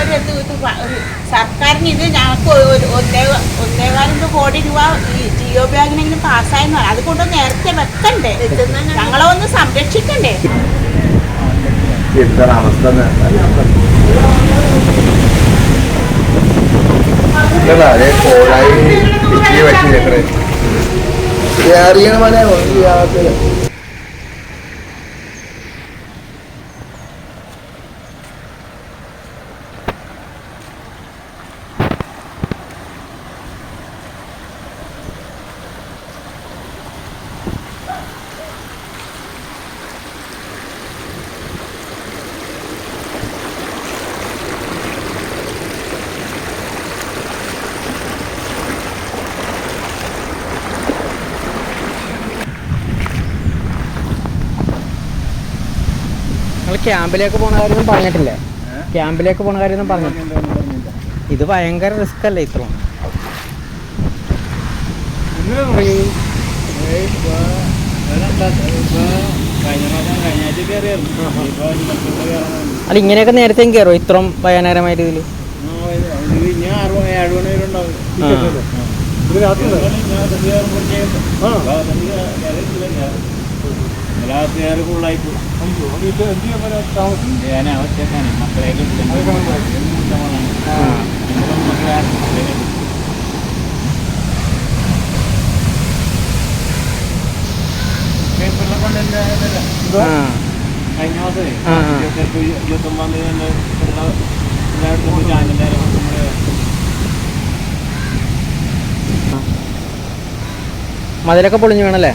ഒരു ഇത് ഇത് വ- ഒരു സർക്കാരിന് ഇത് ഞങ്ങൾക്ക് ഒരു- ഒരു ഒന്നേ ഒന്നേകാലിന്റെ കോടി രൂപ ഈ ജിയോ ബാങ്കിനെങ്കിലും പാസ്സായെന്ന് പറയാം അതുകൊണ്ട് നേരത്തെ വെക്കണ്ടേ? ഞങ്ങളെ ഒന്ന് സംരക്ഷിക്കണ്ടേ? എന്താണ് അവസ്ഥ അതേ അറിയണ പോലെ ക്യാമ്പിലേക്ക് പോണ കാര്യം പറഞ്ഞിട്ടില്ലേ? ക്യാമ്പിലേക്ക് പോണ കാര്യം പറഞ്ഞിട്ടില്ല? ഇത് ഭയങ്കര റിസ്ക് അല്ലേ ഇത്ര അല്ല ഇങ്ങനെയൊക്കെ നേരത്തെ കയറോ ഇത്രയും ഭയാനകരമായ രീതിയിൽ? ആ കഴിഞ്ഞ മാസമേ ആ, കഴിഞ്ഞ ഇരുപത്തെട്ട് ഇരുപത്തൊമ്പതാം തീയതി എല്ലായിടത്തും മതിലൊക്കെ പൊളിഞ്ഞു വേണല്ലേ നമ്മൾ പോയതാണ് അപ്പുറം പോയി ഇപ്പുറം പോയപ്പോഴാണ് ഒരു സമാനമായ അല്ലെങ്കിൽ പോയി പൊളിഞ്ഞു വേണല്ലേ?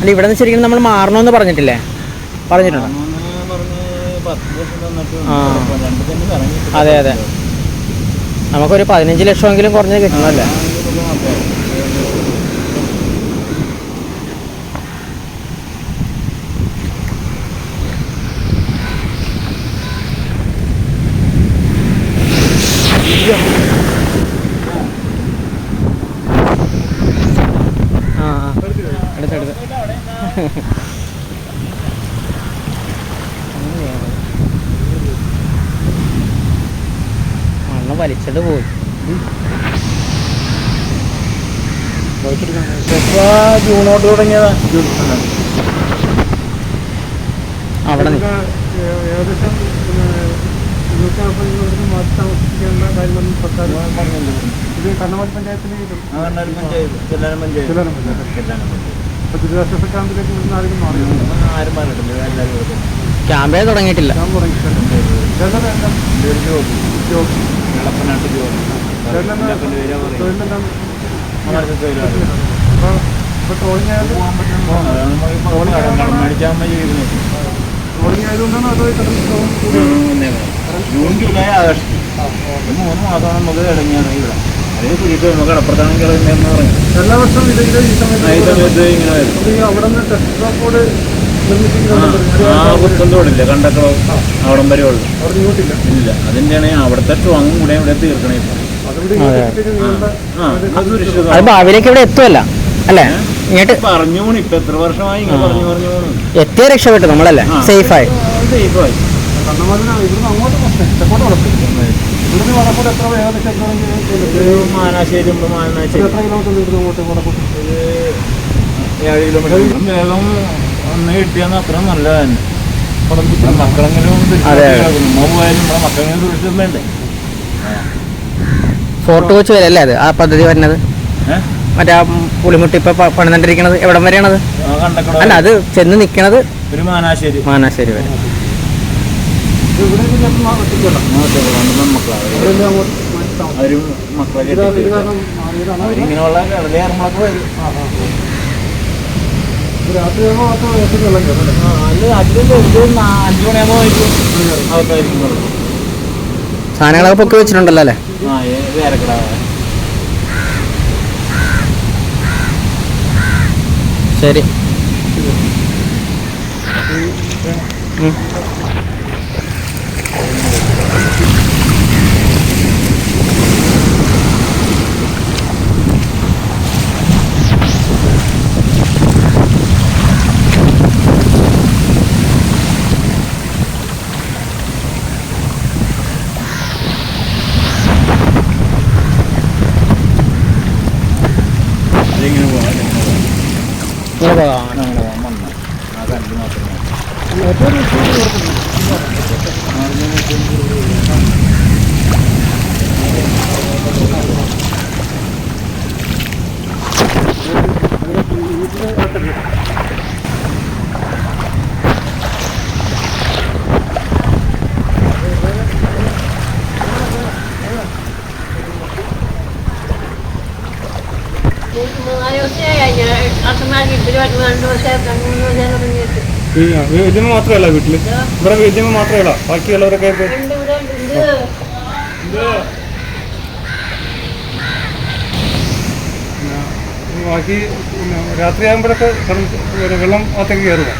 അല്ല ഇവിടെ നിന്ന് ശരിക്കും നമ്മൾ മാറണമെന്ന് പറഞ്ഞിട്ടില്ലേ? പറഞ്ഞിട്ടുണ്ടോ? അതെ, അതെ. നമുക്കൊരു പതിനഞ്ച് ലക്ഷമെങ്കിലും കുറഞ്ഞത് കിട്ടണമല്ലേ ആ ആ എടുത്തെടുത്ത് വലിച്ചത് പോയി. ജൂണോട്ട് തുടങ്ങിയതാ അവിടെ ഏകദേശം ഇത് പഞ്ചായത്തിന് ദുരിതാശ്വാസ ക്യാമ്പിലേക്ക് ഇവിടുന്ന് ആരെങ്കിലും മാറിയോ. ക്യാമ്പേ തുടങ്ങിയിട്ടില്ല അതോ? ജൂൺ ജൂലൈ ആഗസ്റ്റ് മൂന്ന് മാസമാണ് നമുക്ക് ഇടങ്ങിയാണ് ഇവിടെ അതിന് കുഴിക്ക് നമുക്ക് പറഞ്ഞു എല്ലാ വർഷവും ഇതെങ്കിലും ഇത് ഈ സമയത്ത് ഇങ്ങനെ വരും അവിടെ നിന്ന് ടെസ്റ്റ് ഡ്രോപ്പോട് ആ, കുത്തന്തോടില്ല കണ്ടക്കളോ അവിടം വരെ ഉള്ളു. ഇല്ല അതിന്റെയാണ് അവിടുത്തെ സ്ട്രോങ്ങും കൂടെ ഇവിടെ തീർക്കണേ ഇപ്പൊ. ഭാവിയിലേക്ക് ഇവിടെ എത്തുമല്ല അല്ലേ? ഇങ്ങോട്ട് പറഞ്ഞു പോണു. ഇപ്പൊ എത്ര വർഷമായി? പറഞ്ഞു പറഞ്ഞു എത്തിയ രക്ഷപ്പെട്ടു നമ്മളല്ലേ. സേഫായി. സേഫായി. കിലോമീറ്റർ മാനാശ്ശേരി മാനാശ്ശേരി. ഏഴ് വേഗം ഒന്ന് കിട്ടിയാൽ അത്ര നല്ലതാണ്. മക്കളെങ്കിലും മക്കളെങ്കിലും സുരക്ഷിതം വേണ്ടേ? ഫോർട്ട് കൊച്ച് വരെ അല്ലേ അത്? ആ പദ്ധതി വരുന്നത്? മറ്റേ ആ പുളിമുട്ടി ഇപ്പൊ പണിതണ്ടിരിക്കണത് എവിടം വരെയാണത്? അല്ല അത് ചെന്ന് നിക്കണത് ഒരു മാനാശ്ശേരി. മാനാശ്ശേരി വരെ. മക്കളെ അവരിങ്ങനെയുള്ള കടലേ ഇറങ്ങളൊക്കെ വരും. മാത്രം വെള്ളം കയറും അല്ല അഞ്ച് മണിയാകുമ്പോൾ. സാധനങ്ങളൊക്കെ പൊക്കി വെച്ചിട്ടുണ്ടല്ലോ അല്ലേ ആ ശരി ഉം. ഇങ്ങനെ പോകാം അങ്ങനെ പോകാൻ വന്നു വല്യമ്മ മാത്രമല്ല വീട്ടിൽ? ഇവിടെ വല്യമ്മ മാത്രമല്ല ബാക്കിയുള്ളവരൊക്കെ ബാക്കി രാത്രി പിന്നെ വെള്ളം അകത്തേക്ക് കയറുക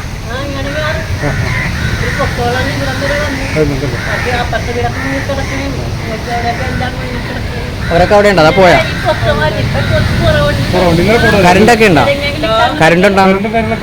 അവരൊക്കെ അവിടെ ഉണ്ടോ? അതാ പോയാ? കറണ്ടൊക്കെ ഉണ്ടോ? കറണ്ട് ഉണ്ടോ കറണ്ടും.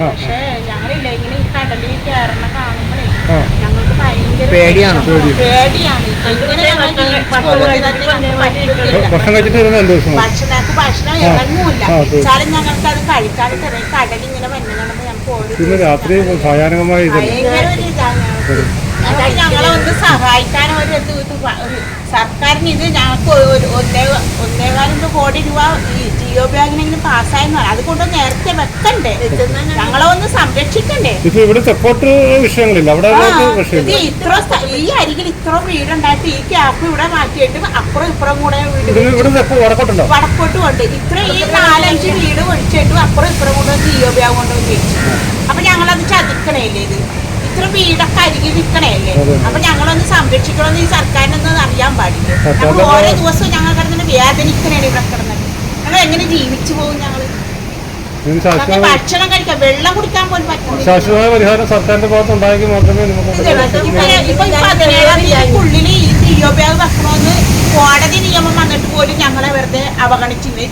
പക്ഷേ ഞങ്ങളില്ല ഇങ്ങനെ ഈ കടലിൽ കയറണ കാണുമ്പോഴേ ആ ഞങ്ങൾക്ക് ഭയങ്കര പേടിയാണോ? പേടിയാണ് ഇങ്ങനെ ഞങ്ങൾ ജീവിച്ചു പോകുന്നത് തന്നെ ഞങ്ങൾക്ക് പറ്റുന്നില്ല. ഭക്ഷണം കഴിച്ചിട്ട് രണ്ട് ദിവസം ഭക്ഷണക്ക് ഭക്ഷണം ആ. ഇറങ്ങൂല ആ, അതെ. വെച്ചാലും ഞങ്ങൾക്ക് അത് കഴിക്കാൻ ചെറിയ കടൽ ഇങ്ങനെ വന്നു കാണുമ്പോൾ ഞങ്ങൾക്ക് ഓടി പിന്നെ രാത്രി ഭയാനകമായ ഇതല്ലേ ഭയങ്കര ഒരു ഇതാണ് ഞങ്ങൾക്ക്. ഞങ്ങൾക്ക് ഞങ്ങളെ ഒന്ന് സഹായിക്കാൻ ഒരു ഇത് ഇത് വ- ഒരു സർക്കാരിന് ഇത് ഞങ്ങൾക്ക് ഒരു ഒന്നേ ഒന്നേകാലം കോടി രൂപ ഈ ജിയോ ബാങ്കിനെങ്കിലും പാസ്സായെന്ന് പറയാം. അത് കൊണ്ട് നേരത്തെ വെക്കണ്ടേ. ഞങ്ങളെ ഒന്ന് സംരക്ഷിക്കണ്ടേ? ഇപ്പൊ ഇവിടെ സപ്പോർട്ട് വിഷയങ്ങളില്ല. അവിടെ ഇത് ഇത്ര ഈ അരികിൽ ഇത്ര വീടുണ്ടായിട്ട് ഈ ക്യാപ്പ് ഇവിടെ മാറ്റിയിട്ട് അപ്പുറം ഇപ്പുറം കൂടെ വീട് വടക്കോട്ട് കൊണ്ട് ഇത്ര ഈ നാലഞ്ച് വീട് ഒഴിച്ചിട്ട് അപ്പുറം ഇപ്പുറം കൊണ്ട് ജിയോ ബാങ്ക് കൊണ്ട് വെച്ചു. അപ്പൊ ഞങ്ങളത് ചതിക്കണേല്ലേ ഇത്? ഇത്ര വീടൊക്കെ അരികിൽ നിൽക്കണേല്ലേ. അപ്പൊ ഞങ്ങളൊന്ന് സംരക്ഷിക്കണമെന്ന് ഈ സർക്കാരിനൊന്നും അറിയാൻ പാടില്ല. ഓരോ ദിവസവും ഞങ്ങൾ കിടന്നിട്ട് വേദനിക്കണേ ഇവിടെ കിടന്നിട്ട്. ഞങ്ങൾ എങ്ങനെ ജീവിച്ചു പോകും ഭക്ഷണം വെള്ളം കുടിക്കാൻ പോലും പറ്റുന്നില്ല ശാശ്വതമായ പരിഹാരം സർക്കാരിന്റെ ഭാഗത്ത് ഉണ്ടായെങ്കിൽ മാത്രമേ നമുക്ക് ഈ വെക്കണമെന്ന് കോടതി നിയമം വന്നിട്ട് പോലും ഞങ്ങളെ വെറുതെ അവഗണിച്ചില്ലേ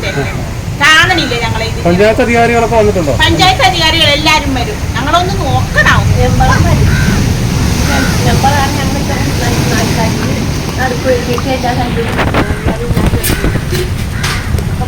കാണണില്ല ഞങ്ങളെ പഞ്ചായത്ത് അധികാരികളൊക്കെ വന്നിട്ടുണ്ടോ പഞ്ചായത്ത് അധികാരികൾ എല്ലാരും വരും ഞങ്ങളൊന്ന് നോക്കണം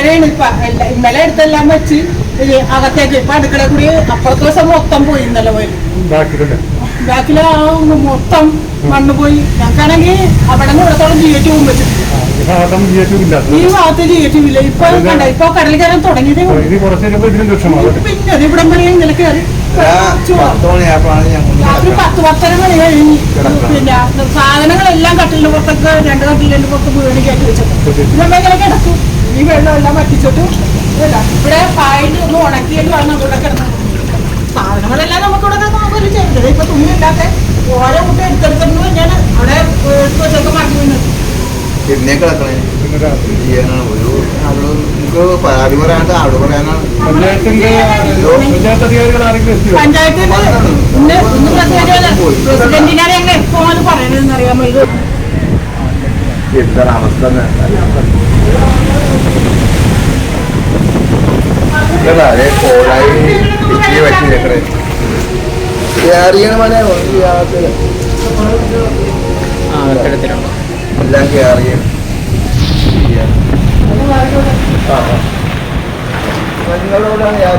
എല്ല- ഇന്നലെ എടുത്തെല്ലാം വെച്ച് അകത്തേക്ക് ഇപ്പൊ അടുക്കള കൂടി അപ്പുറത്തെ ദിവസം മൊത്തം പോയി ഇന്നലെ പോയി. ബാക്കിലെ മൊത്തം മണ്ണ് പോയി. ഞങ്ങൾക്കാണെങ്കിൽ അവിടെ നിന്ന് ഇവിടത്തോളം ജിയേറ്റ് പോകും വെച്ചിട്ടുണ്ട് ഈ ഭാഗത്തും ജിയേറ്റ് ഇല്ല. ഇപ്പൊ കണ്ട ഇപ്പൊ കടൽ കയറാൻ തുടങ്ങിയതേ പിന്നെ അത് ഇവിടം വരെ ഇന്നലെ കയറി രാത്രി പത്ത് പത്തര മണി കഴിഞ്ഞ് പിന്നെ സാധനങ്ങളെല്ലാം കട്ടിലിന്റെ പുറത്തൊക്കെ രണ്ട് കട്ടിലിന്റെ പുറത്ത് വീണ് കയറ്റി വെച്ചത്. ഇങ്ങനെ കിടക്കും? ഈ വെള്ളം എല്ലാം വറ്റിച്ചിട്ട് ഇവിടെ പായിട്ട് ഒന്ന് ഉണക്കിയിട്ട് വന്ന് ഇവിടെ കിടന്നത് സാധനങ്ങളെല്ലാം നമുക്ക് ഇവിടെ നമുക്കൊരു ചെറുത് ഇപ്പൊ തുണിയില്ലാത്ത ഓരോ കുട്ടി എടുത്തെടുത്തു ഞാൻ അവിടെ എടുത്തു വെച്ചൊക്കെ മറന്നു പിന്നെ കിടക്കണേ പിന്നെ രാത്രി ചെയ്യാനാണ് ഒരു അവിടെ നമുക്ക് പരാതി പറയാണ്ട് അവിടെ പറയാനാണ് പഞ്ചായത്തിന്റെ പ്രസിഡന്റിനാണ് ഞങ്ങൾ എപ്പോഴും പറയണതെന്ന് അറിയാമോ ഇത് എന്താണ് അവസ്ഥ അതേ കോളായി ഇച്ചിരി പറ്റിയില്ലേ കേറിയാണ് മോനെ? എല്ലാം കേറിയും. നിങ്ങളോടാണ് ഞാൻ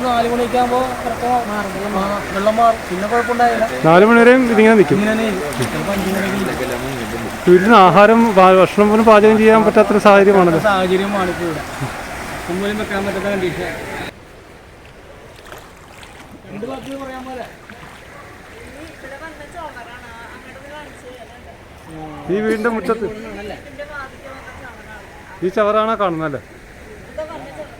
ആ വെള്ളം മാറും. പിന്നെ കുഴപ്പമുണ്ടായില്ല നാല് മണിവരെയും ഇതിങ്ങനെ നിൽക്കും. നിന്ന് ആഹാരം ഭക്ഷണം പോലും പാചകം ചെയ്യാൻ പറ്റാത്തൊരു സാഹചര്യമാണല്ലോ സാഹചര്യമാണ് ഇപ്പോൾ ഇവിടെ. ഒന്നും വെക്കാൻ പറ്റാത്ത കണ്ടീഷൻ രണ്ട് വാക്ക് പറയാൻ പോലെ. ഈ വീടിന്റെ മുറ്റത്ത് ഈ ചവറാണോ കാണുന്നല്ലേ ആളെ നിർത്തിയാൽ അതെല്ലാം ആ വലിച്ചിട്ട് ആ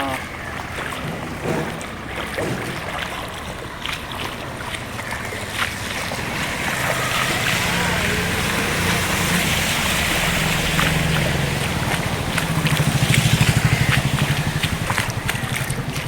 Oh.